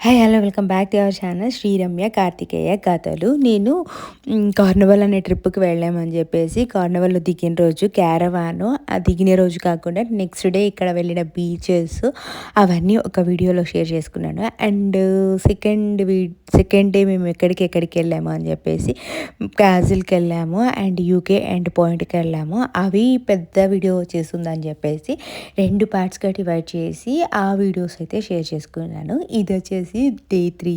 Hi hello welcome back to our channel Sriramya Karthikeya కథలు నేను కార్నవల్ Carnival అనే ట్రిప్కి వెళ్ళామని చెప్పేసి కార్నివల్లో దిగిన రోజు క్యారవాను ఆ దిగిన రోజు కాకుండా నెక్స్ట్ డే ఇక్కడ వెళ్ళిన బీచెస్ అవన్నీ ఒక వీడియోలో షేర్ చేసుకున్నాను. And second we second day మేము ఎక్కడికి ఎక్కడికి వెళ్ళాము అని చెప్పేసి కాజిల్కి వెళ్ళాము అండ్ యూకే అండ్ పాయింట్కి వెళ్ళాము. అవి పెద్ద వీడియో వచ్చేస్తుందని చెప్పేసి రెండు పార్ట్స్గా డివైడ్ చేసి ఆ వీడియోస్ అయితే షేర్ చేసుకున్నాను. ఇది వచ్చేసి డే త్రీ.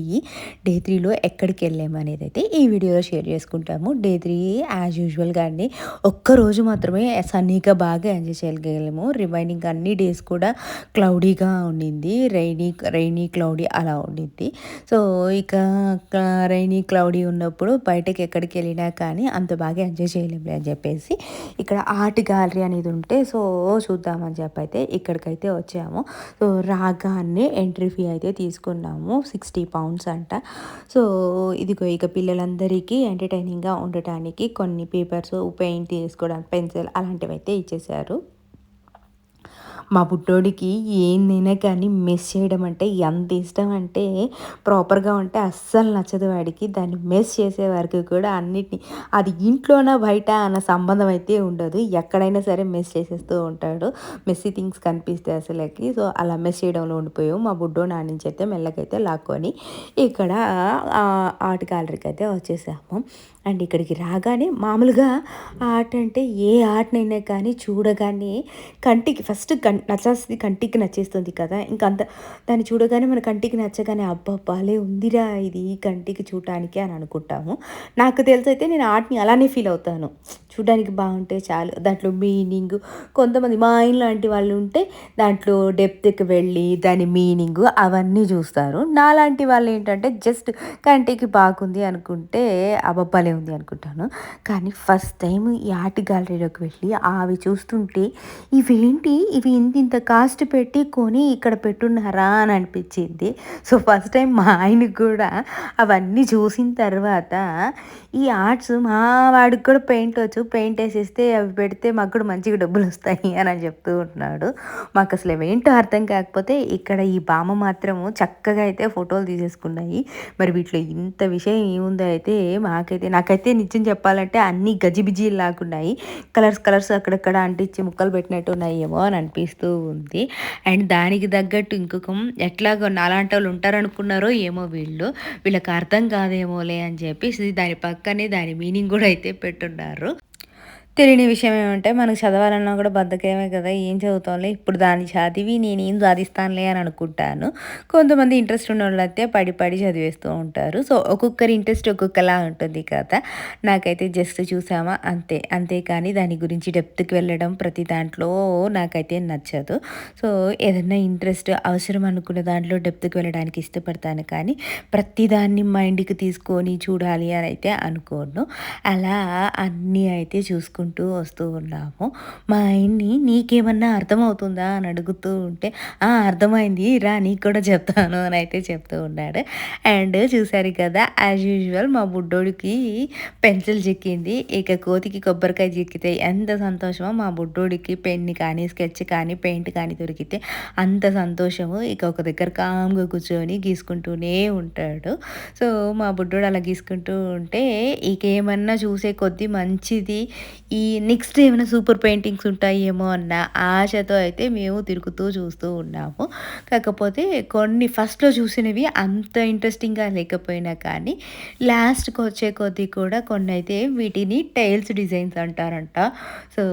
డే త్రీలో ఎక్కడికి వెళ్ళాము అనేది అయితే ఈ వీడియోలో షేర్ చేసుకుంటాము. డే త్రీ యాజ్ యూజువల్గానే ఒక్కరోజు మాత్రమే సన్నీగా బాగా ఎంజాయ్ చేయగలిగాము. రిమైనింగ్ అన్ని డేస్ కూడా క్లౌడీగా ఉండింది. రైనీ రైనీ క్లౌడీ అలా ఉండింది. సో ఇక రైనీ క్లౌడీ ఉన్నప్పుడు బయటకి ఎక్కడికి వెళ్ళినా కానీ అంత బాగా ఎంజాయ్ చేయలేము అని చెప్పేసి ఇక్కడ ఆర్ట్ గ్యాలరీ అనేది ఉంటే సో చూద్దామని చెప్పైతే ఇక్కడికైతే వచ్చాము. సో రాగానే ఎంట్రీ ఫీ అయితే తీసుకున్నాము. సిక్స్టీ పౌండ్స్ అంట. సో ఇదిగో ఇక పిల్లలందరికీ ఎంటర్టైనింగ్గా ఉండటానికి కొన్ని పేపర్స్ పెయింట్ చేసుకోవడానికి పెన్సిల్ అలాంటివి అయితే ఇచ్చేసారు మా బుడ్డోడికి ఏందైనా కానీ మెస్ చేయడం అంటే ఎంత ఇష్టం అంటే ప్రాపర్గా ఉంటే అస్సలు నచ్చదు వాడికి. దాన్ని మెస్ చేసే వరకు కూడా అన్నిటిని అది ఇంట్లోనా బయట అన్న సంబంధం అయితే ఉండదు. ఎక్కడైనా సరే మెస్ చేసేస్తూ ఉంటాడు. మెస్సీ థింగ్స్ కనిపిస్తే అసలుకి. సో అలా మెస్ చేయడంలో ఉండిపోయావు మా బుడ్డో నా నుంచి అయితే మెల్లకైతే లాక్కొని ఇక్కడ ఆర్ట్ గ్యాలరీకి అయితే వచ్చేసాము. అండ్ ఇక్కడికి రాగానే మామూలుగా ఆర్ట్ అంటే ఏ ఆర్ట్నైనా కానీ చూడగానే కంటికి ఫస్ట్ కంటి నచ్చేస్తుంది కంటికి నచ్చేస్తుంది కదా. ఇంకా అంత దాన్ని చూడగానే మన కంటికి నచ్చగానే అబ్బా బాలే ఉందిరా ఇది కంటికి చూడటానికి అని అనుకుంటాము. నాకు తెలిసి అయితే నేను ఆర్ట్ని అలానే ఫీల్ అవుతాను. చూడడానికి బాగుంటే చాలు. దాంట్లో మీనింగ్ కొంతమంది మా ఆయన లాంటి వాళ్ళు ఉంటే దాంట్లో డెప్త్కి వెళ్ళి దాని మీనింగ్ అవన్నీ చూస్తారు. నాలాంటి వాళ్ళు ఏంటంటే జస్ట్ కంటికి బాగుంది అనుకుంటే అబ్బబ్బలే ఉంది అనుకుంటాను. కానీ ఫస్ట్ టైం ఈ ఆర్ట్ గ్యాలరీలోకి వెళ్ళి అవి చూస్తుంటే ఇవేంటి? ఇవి ఇంత ఇంత కాస్ట్ పెట్టి కొని ఇక్కడ పెట్టున్నారా అని అనిపించింది. సో ఫస్ట్ టైం మా ఆయనకు కూడా అవన్నీ చూసిన తర్వాత ఈ ఆర్ట్స్ మా వాడికి కూడా పెయింట్ వచ్చు పెయింట్ వేసేస్తే అవి పెడితే మాకు కూడా మంచిగా డబ్బులు వస్తాయి అని అని చెప్తూ ఉంటున్నాడు. మాకు అసలు ఏంటో అర్థం కాకపోతే ఇక్కడ ఈ బామ్మ మాత్రము చక్కగా అయితే ఫోటోలు తీసేసుకున్నాయి. మరి వీటిలో ఇంత విషయం ఏముందో అయితే మాకైతే నాకైతే నిజం చెప్పాలంటే అన్ని గజిబిజీ లాగున్నాయి కలర్స్ కలర్స్ అక్కడక్కడ అంటించి ముక్కలు పెట్టినట్టు ఉన్నాయేమో అని అనిపిస్తూ ఉంది. అండ్ దానికి తగ్గట్టు ఇంకొక ఎట్లాగో నాలాంటి వాళ్ళు ఉంటారనుకున్నారో ఏమో వీళ్ళు. వీళ్ళకి అర్థం కాదేమోలే అని చెప్పేసి దాని పక్కనే దాని మీనింగ్ కూడా అయితే పెట్టున్నారు. తెలియని విషయం ఏమంటే మనకు చదవాలన్నా కూడా బద్దకమే కదా ఏం చదువుతాంలే ఇప్పుడు దాన్ని చదివి నేను ఏం సాధిస్తానులే అని అనుకుంటాను. కొంతమంది ఇంట్రెస్ట్ ఉన్న వాళ్ళు అయితే పడి పడి చదివేస్తూ ఉంటారు. సో ఒక్కొక్కరి ఇంట్రెస్ట్ ఒక్కొక్కలా ఉంటుంది కదా. నాకైతే జస్ట్ చూసామా? అంతే. అంతేకాని దాని గురించి డెప్త్కి వెళ్ళడం ప్రతి దాంట్లో నాకైతే నచ్చదు. సో ఏదన్నా ఇంట్రెస్ట్ అవసరం అనుకున్న దాంట్లో డెప్త్కి వెళ్ళడానికి ఇష్టపడతాను కానీ ప్రతిదాన్ని మైండ్కి తీసుకొని చూడాలి అని అయితే అనుకోను. అలా అన్నీ అయితే చేసుకుంటూ వస్తూ ఉన్నాము. మా ఆయన్ని నీకేమన్నా అర్థమవుతుందా అని అడుగుతూ ఉంటే "ఆ, అర్థమైంది. రా నీకు కూడా చెప్తాను అని అయితే చెప్తూ ఉన్నాడు. అండ్ చూసారు కదా యాజ్ యూజువల్ మా బుడ్డోడికి పెన్సిల్ చిక్కింది. ఇక కోతికి కొబ్బరికాయ చిక్కితే ఎంత సంతోషమో మా బుడ్డోడికి పెన్ని కానీ స్కెచ్ కానీ పెయింట్ కానీ దొరికితే అంత సంతోషము. ఇక ఒక దగ్గర కామ్గా కూర్చొని గీసుకుంటూనే ఉంటాడు. సో మా బుడ్డోడు అలా గీసుకుంటూ ఉంటే ఇక ఏమన్నా చూసే కొద్దీ మంచిది ఈ నెక్స్ట్ ఏమైనా సూపర్ పెయింటింగ్స్ ఉంటాయేమో అన్న ఆశతో అయితే మేము తిరుగుతూ చూస్తూ ఉన్నాము. కాకపోతే కొన్ని ఫస్ట్లో చూసినవి అంత ఇంట్రెస్టింగ్గా లేకపోయినా కానీ లాస్ట్కి వచ్చే కొద్దీ కూడా కొన్ని అయితే వీటిని టైల్స్ డిజైన్స్ అంటారంట. సో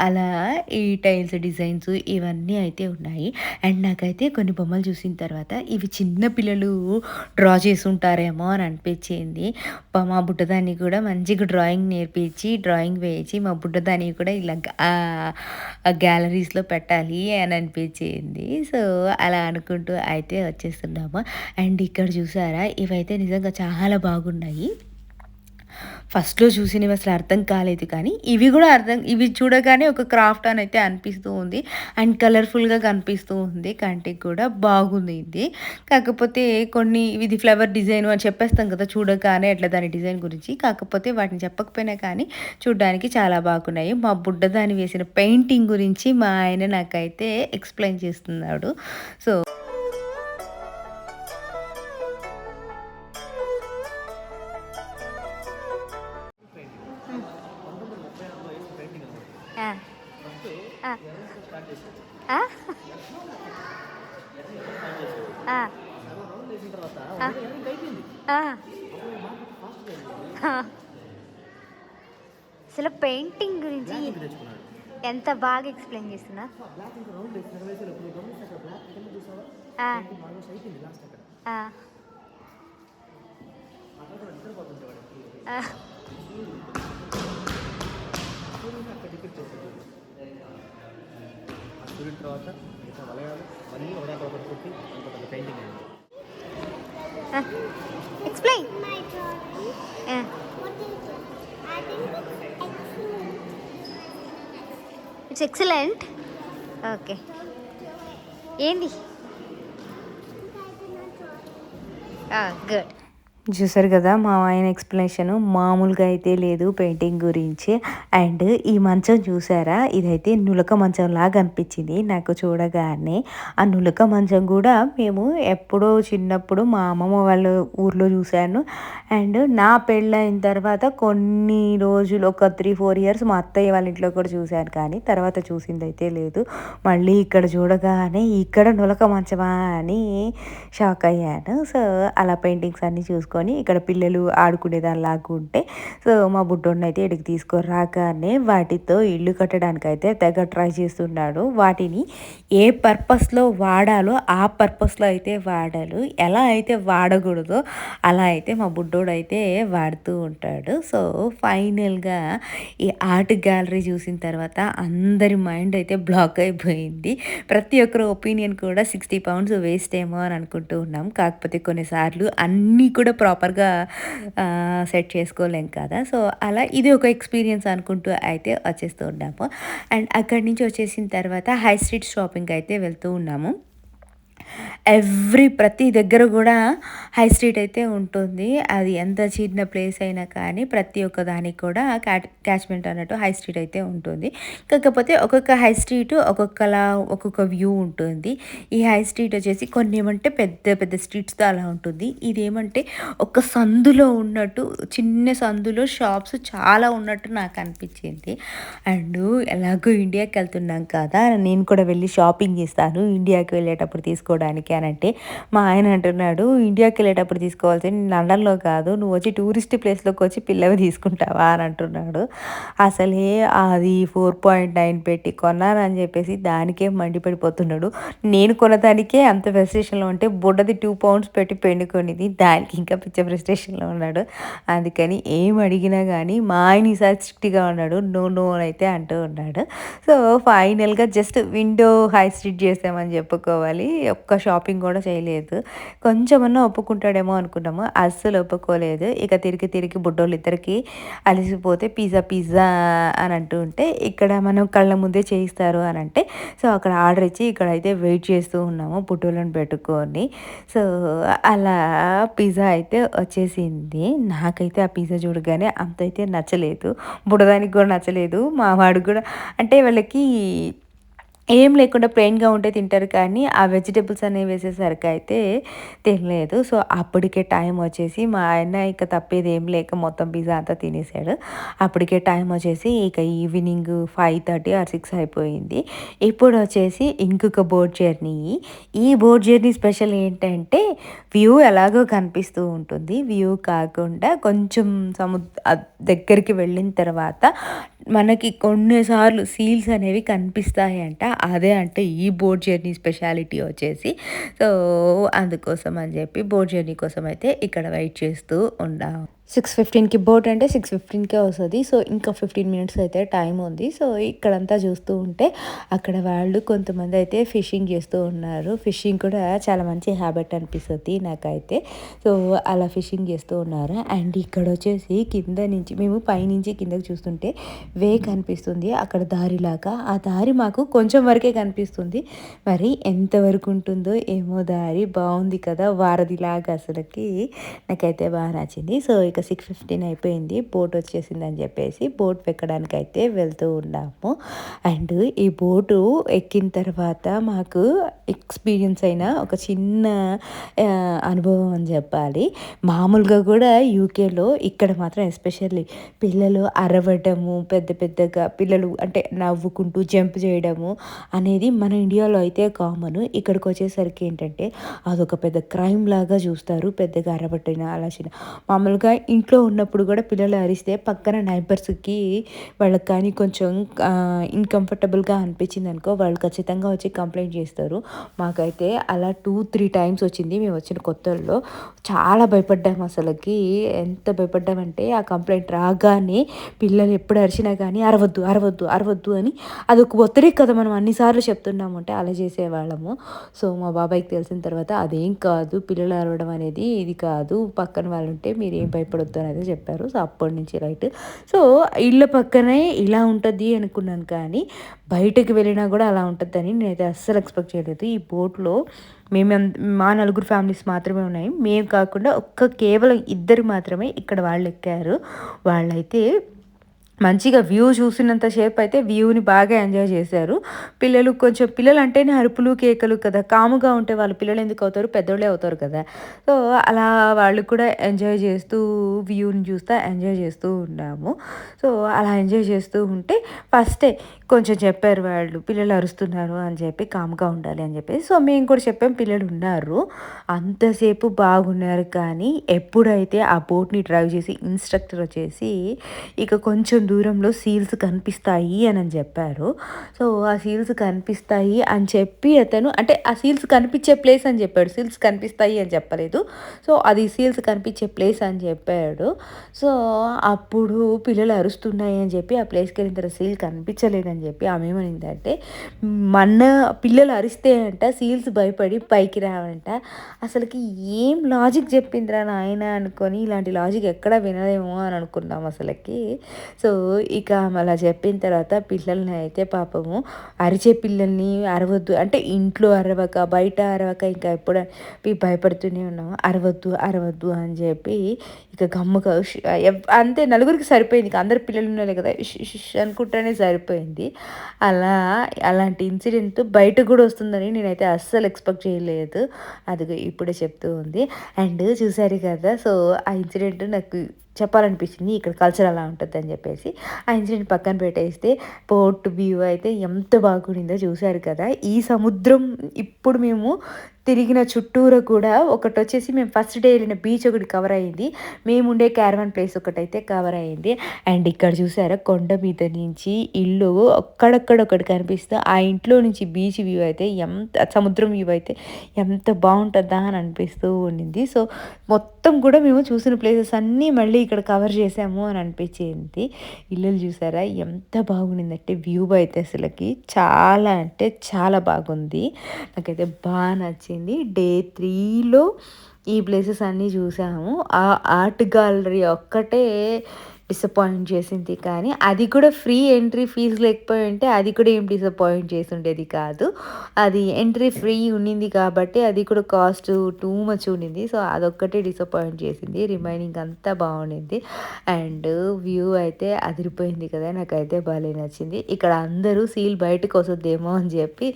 అలా ఈ టైల్స్ డిజైన్స్ ఇవన్నీ అయితే ఉన్నాయి. అండ్ నాకైతే కొన్ని బొమ్మలు చూసిన తర్వాత ఇవి చిన్న పిల్లలు డ్రా చేసి ఉంటారేమో అని అనిపించింది. ప- మా బుడ్డదాన్ని కూడా మంచిగా డ్రాయింగ్ నేర్పించి డ్రాయింగ్ వేయించి మా బుడ్డదాని కూడా ఇలా గ్యాలరీస్లో పెట్టాలి అని అనిపించింది. సో అలా అనుకుంటూ అయితే వచ్చేస్తున్నాము. అండ్ ఇక్కడ చూసారా ఇవైతే నిజంగా చాలా బాగున్నాయి. ఫస్ట్లో చూసినవి అసలు అర్థం కాలేదు కానీ ఇవి కూడా అర్థం ఇవి చూడగానే ఒక క్రాఫ్ట్ అని అయితే అనిపిస్తూ ఉంది. అండ్ కలర్ఫుల్గా కనిపిస్తూ ఉంది. కంటికి కూడా బాగుంది ఇది. కాకపోతే కొన్ని ఇది ఫ్లవర్ డిజైన్ అని చెప్పేస్తాం కదా చూడగానే అట్లా దాని డిజైన్ గురించి. కాకపోతే వాటిని చెప్పకపోయినా కానీ చూడడానికి చాలా బాగున్నాయి. మా బుడ్డ దాని వేసిన పెయింటింగ్ గురించి మా ఆయన నాకైతే ఎక్స్ప్లెయిన్ చేస్తున్నాడు. సో అసలు పెయింటింగ్ గురించి ఎంత బాగా ఎక్స్ప్లెయిన్ చేస్తున్నా? ఆ. ఆ. ఆ. సూర్యుడి తర్వాత మిగతా వలయాలు అన్నీ ఒకదాని ఒకటి పెట్టి ఇంకొక పెద్ద పెయింటింగ్ అయింది. ఎక్స్ప్లెయిన్ ఇట్స్ ఎక్సలెంట్ ఓకే ఏంటి గుడ్ చూసారు కదా మా ఆయన ఎక్స్ప్లెనేషన్. మామూలుగా అయితే లేదు పెయింటింగ్ గురించి. అండ్ ఈ మంచం చూసారా? ఇదైతే నులక మంచం లాగా అనిపించింది నాకు చూడగానే. ఆ నులక మంచం కూడా మేము ఎప్పుడో చిన్నప్పుడు మా అమ్మమ్మ వాళ్ళ ఊర్లో చూశాను. అండ్ నా పెళ్ళైన తర్వాత కొన్ని రోజులు ఒక త్రీ ఫోర్ ఇయర్స్ మా అత్తయ్య వాళ్ళ ఇంట్లో కూడా చూశాను. కానీ తర్వాత చూసింది అయితే లేదు. మళ్ళీ ఇక్కడ చూడగానే ఇక్కడ నులక మంచమా అని షాక్ అయ్యాను. సో అలా పెయింటింగ్స్ అన్నీ చూసుకో పెట్టుకొని ఇక్కడ పిల్లలు ఆడుకునేదానిలాగా ఉంటే సో మా బుడ్డోడిని అయితే ఇక్కడికి తీసుకురాగానే రాగానే వాటితో ఇల్లు కట్టడానికి అయితే తెగ ట్రై చేస్తున్నాడు. వాటిని ఏ పర్పస్లో వాడాలో ఆ పర్పస్లో అయితే వాడాలి. ఎలా అయితే వాడకూడదో అలా అయితే మా బుడ్డోడు అయితే వాడుతూ ఉంటాడు. సో ఫైనల్గా ఈ ఆర్ట్ గ్యాలరీ చూసిన తర్వాత అందరి మైండ్ అయితే బ్లాక్ అయిపోయింది. ప్రతి ఒక్కరు ఒపీనియన్ కూడా సిక్స్టీ పౌండ్స్ వేస్ట్ ఏమో అని అనుకుంటూ ఉన్నాం. కాకపోతే కొన్నిసార్లు అన్నీ కూడా ప్రాపర్గా సెట్ చేసుకోలేం కదా. సో అలా ఇది ఒక ఎక్స్పీరియన్స్ అనుకుంటూ అయితే వచ్చేస్తూ ఉన్నాము. అండ్ అక్కడి నుంచి వచ్చేసిన తర్వాత హై స్ట్రీట్ షాపింగ్ అయితే వెళ్తూ ఉన్నాము. ఎవ్రీ ప్రతి దగ్గర కూడా హై స్ట్రీట్ అయితే ఉంటుంది. అది ఎంత చిన్న ప్లేస్ అయినా కానీ ప్రతి ఒక్క దానికి కూడా క్యాట్ క్యాచ్మెంట్ అన్నట్టు హై స్ట్రీట్ అయితే ఉంటుంది. కాకపోతే ఒక్కొక్క హై స్ట్రీట్ ఒక్కొక్కలా ఒక్కొక్క వ్యూ ఉంటుంది. ఈ హై స్ట్రీట్ వచ్చేసి కొన్ని ఏమంటే పెద్ద పెద్ద స్ట్రీట్స్తో అలా ఉంటుంది. ఇదేమంటే ఒక సందులో ఉన్నట్టు చిన్న సందులో షాప్స్ చాలా ఉన్నట్టు నాకు అనిపించింది. అండ్ ఎలాగో ఇండియాకి వెళ్తున్నాం కదా నేను కూడా వెళ్ళి షాపింగ్ చేస్తాను. ఇండియాకి వెళ్ళేటప్పుడు తీసుకోవడానికి అని అంటే మా ఆయన అంటున్నాడు ఇండియాకి వెళ్ళేటప్పుడు తీసుకోవాల్సింది లండన్లో కాదు నువ్వు వచ్చి టూరిస్ట్ ప్లేస్లోకి వచ్చి పిల్లవి తీసుకుంటావా? అని అంటున్నాడు. అసలే అది ఫోర్ పాయింట్ నైన్ పెట్టి కొన్నానని చెప్పేసి దానికే మండిపడిపోతున్నాడు నేను కొనదానికే అంత ఫ్రస్ట్రేషన్లో ఉంటే బుడ్డది టూ పౌండ్స్ పెట్టి పెండుకొనిది దానికి ఇంకా పిచ్చ ఫ్రస్ట్రేషన్లో ఉన్నాడు. అందుకని ఏం అడిగినా కానీ మా ఆయన ఈసారి స్ట్రిక్ట్గా ఉన్నాడు. నో నో అయితే అంటూ ఉన్నాడు. సో ఫైనల్గా జస్ట్ విండో హై స్ట్రిక్ట్ చేసామని చెప్పుకోవాలి. ఒక్క షాపింగ్ కూడా చేయలేదు. కొంచెమన్నా ఒప్పుకుంటాడేమో అనుకున్నాము. అస్సలు ఒప్పుకోలేదు. ఇక తిరిగి తిరిగి బుడ్డోళ్ళు ఇద్దరికి అలసిపోతే పిజ్జా పిజ్జా అని అంటూ ఉంటే ఇక్కడ మనం కళ్ళ ముందే చేయిస్తారు అని అంటే సో అక్కడ ఆర్డర్ ఇచ్చి ఇక్కడ అయితే వెయిట్ చేస్తూ ఉన్నాము బుడ్డోళ్ళని పెట్టుకొని. సో అలా పిజ్జా అయితే వచ్చేసింది. నాకైతే ఆ పిజ్జా చూడగానే అంత అయితే నచ్చలేదు. బుడదానికి కూడా నచ్చలేదు. మా వాడు కూడా అంటే వాళ్ళకి ఏం లేకుండా ప్లెయిన్గా ఉంటే తింటారు కానీ ఆ వెజిటేబుల్స్ అనేవి వేసేసరికి అయితే తినలేదు. సో అప్పటికే టైం వచ్చేసి మా ఆయన ఇక తప్పేది ఏం లేక మొత్తం పిజ్జా అంతా తినేసాడు. అప్పటికే టైం వచ్చేసి ఇక evening five thirty or six అయిపోయింది. ఇప్పుడు వచ్చేసి ఇంకొక బోట్ జర్నీ ఈ బోట్ జర్నీ స్పెషల్ ఏంటంటే వ్యూ ఎలాగో కనిపిస్తూ ఉంటుంది. వ్యూ కాకుండా కొంచెం సముద్ర దగ్గరికి వెళ్ళిన తర్వాత మనకి కొన్నిసార్లు సీల్స్ అనేవి కనిపిస్తాయంట. అదే అంటే ఈ బోట్ జర్నీ స్పెషాలిటీ వచ్చేసి. సో అందుకోసం అని చెప్పి బోట్ జర్నీ కోసం అయితే ఇక్కడ వెయిట్ చేస్తూ ఉన్నాం సిక్స్ ఫిఫ్టీన్కి బోట్ అంటే సిక్స్ ఫిఫ్టీన్కే వస్తుంది. సో ఇంకా ఫిఫ్టీన్ మినిట్స్ అయితే టైం ఉంది. సో ఇక్కడంతా చూస్తూ ఉంటే అక్కడ వాళ్ళు కొంతమంది అయితే ఫిషింగ్ చేస్తూ ఉన్నారు. ఫిషింగ్ కూడా చాలా మంచి హ్యాబిట్ అనిపిస్తుంది నాకైతే. సో అలా ఫిషింగ్ చేస్తూ ఉన్నారు. అండ్ ఇక్కడ వచ్చేసి కింద నుంచి మేము పైనుంచి కిందకి చూస్తుంటే వే కనిపిస్తుంది అక్కడ దారిలాగా. ఆ దారి మాకు కొంచెం వరకే కనిపిస్తుంది. మరి ఎంతవరకు ఉంటుందో ఏమో దారి బాగుంది కదా వారధిలాగా అసలుకి నాకైతే బాగా నచ్చింది. సో ఇక ఇంకా సిక్స్ ఫిఫ్టీన్ అయిపోయింది. బోట్ వచ్చేసింది అని చెప్పేసి బోట్ ఎక్కడానికి అయితే వెళ్తూ ఉన్నాము. అండ్ ఈ బోటు ఎక్కిన తర్వాత మాకు ఎక్స్పీరియన్స్ అయిన ఒక చిన్న అనుభవం అని చెప్పాలి. మామూలుగా కూడా యూకేలో ఇక్కడ మాత్రం ఎస్పెషల్లీ పిల్లలు అరవడము పెద్ద పెద్దగా పిల్లలు అంటే నవ్వుకుంటూ జంప్ చేయడము అనేది మన ఇండియాలో అయితే కామన్ ఇక్కడికి వచ్చేసరికి ఏంటంటే అదొక పెద్ద క్రైమ్ లాగా చూస్తారు. పెద్దగా అరవట్టిన అలా చిన్న. మామూలుగా ఇంట్లో ఉన్నప్పుడు కూడా పిల్లలు అరిస్తే పక్కన నైబర్స్కి వాళ్ళకి కానీ కొంచెం ఇన్కంఫర్టబుల్గా అనిపించింది అనుకో వాళ్ళు ఖచ్చితంగా వచ్చి కంప్లైంట్ చేస్తారు. మాకైతే అలా టూ త్రీ టైమ్స్ వచ్చింది. మేము వచ్చిన కొత్తల్లో చాలా భయపడ్డాము అసలుకి. ఎంత భయపడ్డామంటే ఆ కంప్లైంట్ రాగానే పిల్లలు ఎప్పుడు అరిచినా కానీ అరవద్దు అరవద్దు అరవద్దు అని అది ఒక ఒత్తిడి కదా మనం అన్నిసార్లు చెప్తున్నాము అంటే అలా చేసేవాళ్ళము. సో మా బాబాయ్కి తెలిసిన తర్వాత అదేం కాదు పిల్లలు అరవడం అనేది ఇది కాదు పక్కన వాళ్ళు ఉంటే మీరు ఏం భయపడొద్దు అనేది చెప్పారు. సో అప్పటి నుంచి రైట్. సో ఇళ్ళ పక్కనే ఇలా ఉంటుంది అనుకున్నాను కానీ బయటకు వెళ్ళినా కూడా అలా ఉంటుందని నేనైతే అస్సలు ఎక్స్పెక్ట్ చేయలేదు. ఈ బోట్లో మేము మా నలుగురు ఫ్యామిలీస్ మాత్రమే ఉన్నాయి. మేము కాకుండా ఒక్క కేవలం ఇద్దరు మాత్రమే ఇక్కడ వాళ్ళు ఎక్కారు. వాళ్ళైతే మంచిగా వ్యూ చూసినంత సేపు అయితే వ్యూని బాగా ఎంజాయ్ చేశారు. పిల్లలు కొంచెం పిల్లలు అంటేనే అరుపులు కేకలు కదా. కాముగా ఉంటే వాళ్ళు పిల్లలు ఎందుకు అవుతారు? పెద్దోళ్ళే అవుతారు కదా. సో అలా వాళ్ళు కూడా ఎంజాయ్ చేస్తూ వ్యూని చూస్తూ ఎంజాయ్ చేస్తూ ఉన్నాము. సో అలా ఎంజాయ్ చేస్తూ ఉంటే ఫస్టే కొంచెం చెప్పారు వాళ్ళు పిల్లలు అరుస్తున్నారు అని చెప్పి కామ్గా ఉండాలి అని చెప్పి సో మేము కూడా చెప్పాం పిల్లలు ఉన్నారు. అంతసేపు బాగున్నారు కానీ ఎప్పుడైతే ఆ బోట్ని డ్రైవ్ చేసి ఇన్స్ట్రక్టర్ వచ్చేసి ఇక కొంచెం దూరంలో సీల్స్ కనిపిస్తాయి అని అని చెప్పారు. సో ఆ సీల్స్ కనిపిస్తాయి అని చెప్పి అతను అంటే ఆ సీల్స్ కనిపించే ప్లేస్ అని చెప్పాడు. సీల్స్ కనిపిస్తాయి అని చెప్పలేదు. సో అది సీల్స్ కనిపించే ప్లేస్ అని చెప్పాడు. సో అప్పుడు పిల్లలు అరుస్తున్నాయి అని చెప్పి ఆ ప్లేస్కి వెళ్ళిన తర్వాత సీల్ కనిపించలేదని చెప్పి ఆమె ఏమనిందంటే మన పిల్లలు అరిస్తే అంట సీల్స్ భయపడి పైకి రావంట. అసలుకి ఏం లాజిక్ చెప్పిందిరా నాయన అనుకొని ఇలాంటి లాజిక్ ఎక్కడ వినలేమో అని అనుకున్నాం అసలుకి. సో ఇక ఆమె అలా చెప్పిన తర్వాత పిల్లల్ని అయితే పాపము అరిచే పిల్లల్ని అరవద్దు. అంటే ఇంట్లో అరవక బయట అరవక ఇంకా ఎప్పుడు భయపడుతూనే ఉన్నాము. అరవద్దు అరవద్దు అని చెప్పి ఇక గమ్ము అంతే నలుగురికి సరిపోయింది. ఇక అందరు పిల్లలు ఉన్నారు కదా. అనుకుంటానే సరిపోయింది. అలా అలాంటి ఇన్సిడెంట్ బయట కూడా వస్తుందని నేనైతే అస్సలు ఎక్స్పెక్ట్ చేయలేదు. అది ఇప్పుడే చెప్తూ ఉంది. అండ్ చూసారు కదా సో ఆ ఇన్సిడెంట్ నాకు చెప్పాలనిపించింది ఇక్కడ కల్చర్ అలా ఉంటుంది అని చెప్పేసి. ఆ ఇన్సిడెంట్ పక్కన పెట్టేస్తే పోర్ట్ వ్యూ అయితే ఎంత బాగుండిందో చూశారు కదా. ఈ సముద్రం ఇప్పుడు మేము తిరిగిన చుట్టూరా కూడా ఒకటి వచ్చేసి మేము ఫస్ట్ డే వెళ్ళిన బీచ్ ఒకటి కవర్ అయింది. మేము ఉండే క్యారవన్ ప్లేస్ ఒకటి అయితే కవర్ అయింది. అండ్ ఇక్కడ చూసారా కొండ మీద నుంచి ఇల్లు అక్కడక్కడ ఒకటి కనిపిస్తే. ఆ ఇంట్లో నుంచి బీచ్ వ్యూ అయితే ఎంత సముద్రం వ్యూ అయితే ఎంత బాగుంటుందా అని అనిపిస్తూ ఉండింది. సో మొత్తం కూడా మేము చూసిన ప్లేసెస్ అన్నీ మళ్ళీ ఇక్కడ కవర్ చేసాము అని అనిపించింది. ఇల్లులు చూసారా ఎంత బాగుండిందంటే వ్యూ అయితే అసలుకి. చాలా అంటే చాలా బాగుంది. నాకైతే బాగా నచ్చింది. డే త్రీలో ఈ ప్లేసెస్ అన్నీ చూసాము. ఆ ఆర్ట్ గ్యాలరీ ఒక్కటే డిసప్పాయింట్ చేసింది కానీ అది కూడా ఫ్రీ ఎంట్రీ ఫీజు లేకపోయి ఉంటే అది కూడా ఏం డిసప్పాయింట్ చేసి ఉండేది కాదు. అది ఎంట్రీ ఫ్రీ ఉండింది కాబట్టి అది కూడా కాస్ట్ టూ మచ్ ఉండింది సో అదొక్కటే డిసప్పాయింట్ చేసింది. రిమైనింగ్ అంతా బాగుండింది. అండ్ వ్యూ అయితే అదిరిపోయింది కదా నాకైతే భలే నచ్చింది. ఇక్కడ అందరూ సీల్ బయటకు వస్తుందేమో అని చెప్పి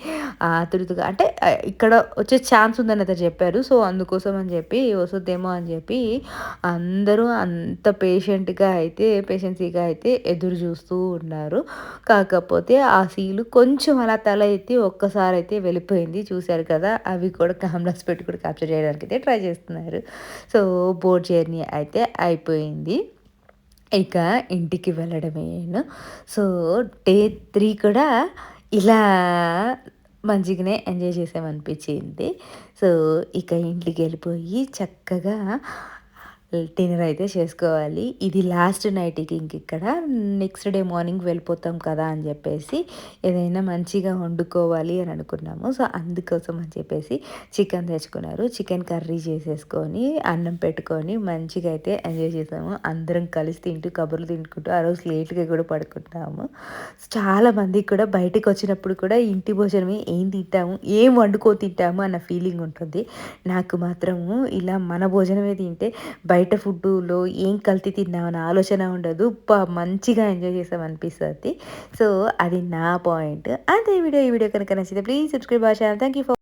ఆతృతగా అంటే ఇక్కడ వచ్చే ఛాన్స్ ఉందని అతను చెప్పారు. సో అందుకోసం అని చెప్పి వస్తుందేమో అని చెప్పి అందరూ అంత పేషెంట్గా అయితే పేషెన్సీగా అయితే ఎదురు చూస్తూ ఉన్నారు. కాకపోతే ఆ సీలు కొంచెం అలా తల ఎత్తి ఒక్కసారి అయితే వెళ్ళిపోయింది. చూశారు కదా అవి కూడా కెమెరాస్ పెట్టి కూడా క్యాప్చర్ చేయడానికి అయితే ట్రై చేస్తున్నారు. సో బోట్ జర్నీ అయితే అయిపోయింది. ఇక ఇంటికి వెళ్ళడమేను సో డే త్రీ కూడా ఇలా మంచిగానే ఎంజాయ్ చేసామనిపించింది. సో ఇక ఇంటికి వెళ్ళిపోయి చక్కగా డిన్నర్ అయితే చేసుకోవాలి. ఇది లాస్ట్ నైట్కి ఇంక ఇక్కడ. నెక్స్ట్ డే మార్నింగ్ వెళ్ళిపోతాం కదా అని చెప్పేసి ఏదైనా మంచిగా వండుకోవాలి అని అనుకున్నాము. సో అందుకోసం అని చెప్పేసి చికెన్ తెచ్చుకున్నారు. చికెన్ కర్రీ చేసేసుకొని అన్నం పెట్టుకొని మంచిగా అయితే ఎంజాయ్ చేసాము. అందరం కలిసి తింటూ కబుర్లు తింటుకుంటూ ఆ రోజు లేట్గా కూడా పడుకుంటాము. చాలా మందికి కూడా బయటకు వచ్చినప్పుడు కూడా ఇంటి భోజనమే ఏం తింటాము ఏం వండుకో తింటాము అన్న ఫీలింగ్ ఉంటుంది. నాకు మాత్రము ఇలా మన భోజనమే తింటే బయట బయట ఫుడ్లో ఏం కల్తీ తిన్నామని ఆలోచన ఉండదు. మంచిగా ఎంజాయ్ చేసాం అనిపిస్తుంది సో అది నా పాయింట్. అంతే ఈ వీడియో ఈ వీడియో కనుక నచ్చితే ప్లీజ్ సబ్స్క్రైబ్ భాష థ్యాంక్ యూ ఫర్